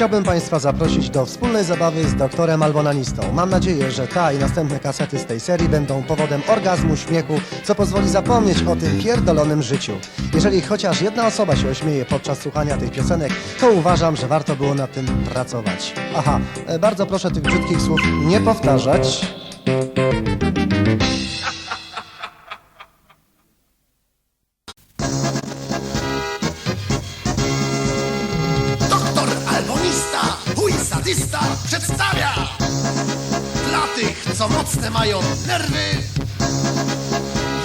chciałbym Państwa zaprosić do wspólnej zabawy z doktorem Albonanistą. Mam nadzieję, że ta i następne kasety z tej serii będą powodem orgazmu, śmiechu, co pozwoli zapomnieć o tym pierdolonym życiu. Jeżeli chociaż jedna osoba się ośmieje podczas słuchania tych piosenek, to uważam, że warto było nad tym pracować. Aha, e, bardzo proszę tych brzydkich słów nie powtarzać. Przedstawia Dla tych, co mocne mają nerwy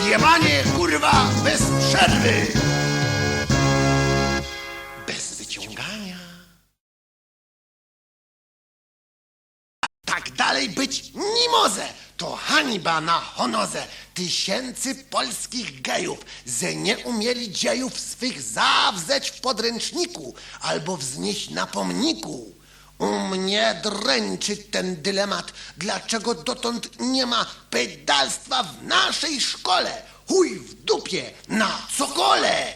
Jebanie, kurwa, bez przerwy Bez wyciągania Tak dalej być nie może. To hańba na honorze tysięcy polskich gejów, że nie umieli dziejów swych zawrzeć w podręczniku albo wznieść na pomniku. U mnie dręczy ten dylemat, dlaczego dotąd nie ma pedalstwa w naszej szkole. Chuj w dupie, na cokole.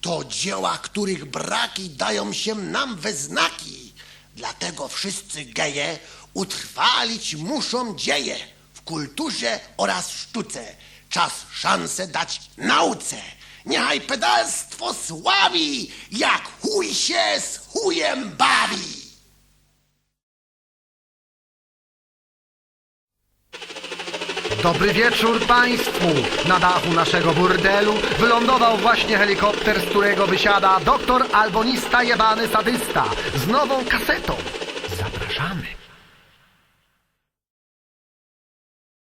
To dzieła, których braki dają się nam we znaki. Dlatego wszyscy geje utrwalić muszą dzieje w kulturze oraz sztuce. Czas szansę dać nauce. Niechaj pedalstwo sławi, jak chuj się z chujem bawi. Dobry wieczór Państwu! Na dachu naszego burdelu wylądował właśnie helikopter, z którego wysiada doktor albonista jebany sadysta z nową kasetą. Zapraszamy.